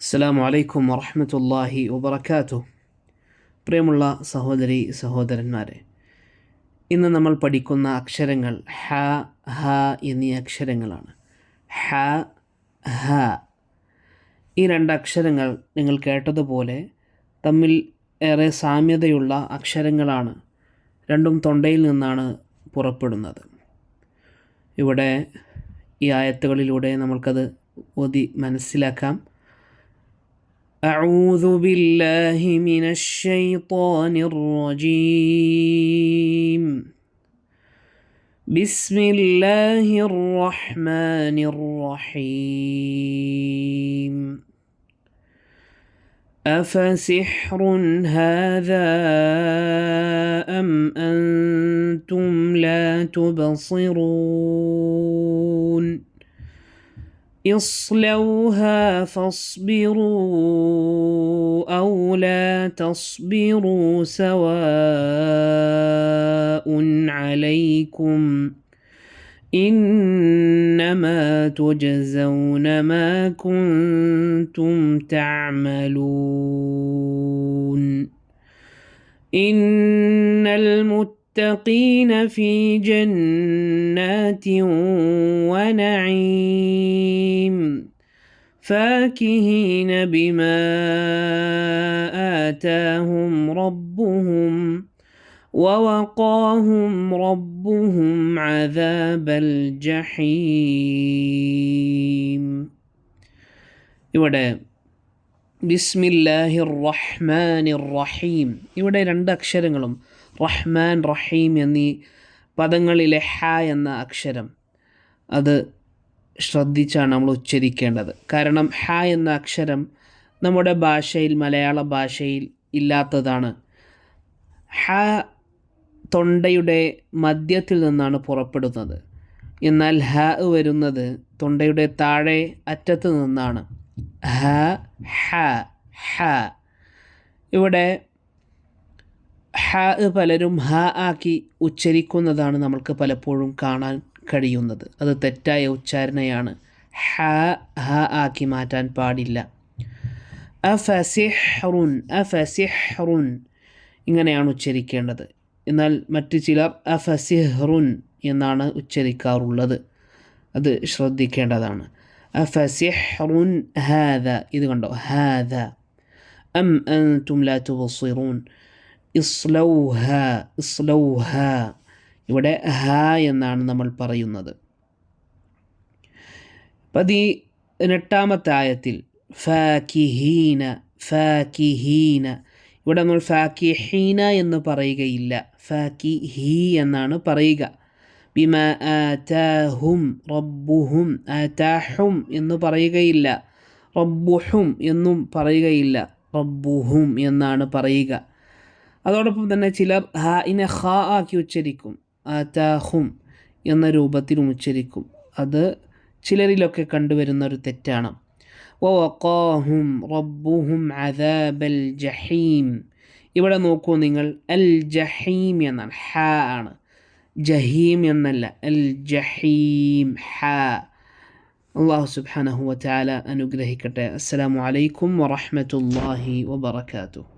അസ്സാം വലൈക്കും വറഹമത്തല്ലാഹി വബർക്കാത്തു പ്രിയമുള്ള സഹോദരി സഹോദരന്മാരെ ഇന്ന് നമ്മൾ പഠിക്കുന്ന അക്ഷരങ്ങൾ ഹ ഹ എന്നീ അക്ഷരങ്ങളാണ്. ഹ ഹ. ഈ രണ്ട് അക്ഷരങ്ങൾ നിങ്ങൾ കേട്ടതുപോലെ തമ്മിൽ ഏറെ സാമ്യതയുള്ള അക്ഷരങ്ങളാണ് രണ്ടും തൊണ്ടയിൽ നിന്നാണ് പുറപ്പെടുന്നത്. ഇവിടെ ഈ ആയത്തുകളിലൂടെ നമ്മൾക്കത് ഓതി മനസ്സിലാക്കാം. أعوذ بالله من الشيطان الرجيم. بسم الله الرحمن الرحيم. أفسحر هذا أم أنتم لا تبصرون؟ اصلوها فاصبروا أو لا تصبروا سواء عليكم إنما تجزون ما كنتم تعملون إن المتقين المتقين في جنات ونعيم فاكهين بما آتاهم ربهم ووقاهم ربهم عذاب الجحيم ഇവിടെ ബിസ്മില്ലാഹിർ റഹ്മാനിർ റഹീം ഇവിടെ രണ്ട് അക്ഷരങ്ങളും റഹ്മാൻ റഹീം എന്നീ പദങ്ങളിലെ ഹ എന്ന അക്ഷരം. അത് ശ്രദ്ധിച്ചാണ് നമ്മൾ ഉച്ചരിക്കേണ്ടത്. കാരണം ഹ എന്ന അക്ഷരം നമ്മുടെ ഭാഷയിൽ മലയാള ഭാഷയിൽ ഇല്ലാത്തതാണ്. ഹ തൊണ്ടയുടെ മധ്യത്തിൽ നിന്നാണ് പുറപ്പെടുന്നത്. എന്നാൽ ഹ വരുന്നത് തൊണ്ടയുടെ താഴെ അറ്റത്ത് നിന്നാണ്. ഹ ഹ ഹ. ഇവിടെ ഹ പലരും ഹ ആക്കി ഉച്ചരിക്കുന്നതാണ് നമ്മൾക്ക് പലപ്പോഴും കാണാൻ കഴിയുന്നത്. അത് തെറ്റായ ഉച്ചാരണയാണ്. ഹ ഹ ആക്കി മാറ്റാൻ പാടില്ല. അഫസിഹ്റുൻ അഫസിഹ്റുൻ ഇങ്ങനെയാണ് ഉച്ചരിക്കേണ്ടത്. എന്നാൽ മറ്റു ചിലർ അഫസിഹ്റുൻ എന്നാണ് ഉച്ചരിക്കാറുള്ളത്. അത് ശ്രദ്ധിക്കേണ്ടതാണ്. അഫസിഹ്റുൻ ഹാദ ഇത് കണ്ടോ? ഹാദ. അം അൻതും ലാ തുബസിറൂൻ. ഇസ്ലൗഹ ഇസ്ലൗഹ. ഇവിടെ ഹ എന്നാണ് നമ്മൾ പറയുന്നത്. പതിനെട്ടാമത്തെ ആയത്തിൽ ഫാക്കിഹീന ഫാക്കിഹീന. ഇവിടെ നമ്മൾ ഫാക്കിഹീന എന്ന് പറയുകയില്ല. ഫാക്കി ഹി എന്നാണ് പറയുക. ബിമ ആറ്റാഹും റബ്ബുഹും ആറ്റാഹും എന്ന് പറയുകയില്ല. റബ്ബുഹും എന്നും പറയുകയില്ല. റബ്ബുഹും എന്നാണ് പറയുക. അതോടൊപ്പം തന്നെ ചിലർ ഹ ഇനെ ഹ ആക്കി ഉച്ചരിക്കും. ആറ്റാഹും എന്ന രൂപത്തിലും ഉച്ചരിക്കും. അത് ചിലരിലൊക്കെ കണ്ടുവരുന്ന ഒരു തെറ്റാണ് വഖാഹും റബ്ബുഹും അദാബൽ ജഹീം. ഇവിടെ നോക്കൂ നിങ്ങൾ അൽ ജഹീം എന്നാണ് ഹ ആണ്. ജഹീം എന്നല്ല അൽ ജഹീം ഹ. അള്ളാഹു സുബ്ഹാനഹു വാല അനുഗ്രഹിക്കട്ടെ. അസ്സലാമു അലൈക്കും വറഹ്മത്തുള്ളാഹി വബറകാതുഹു.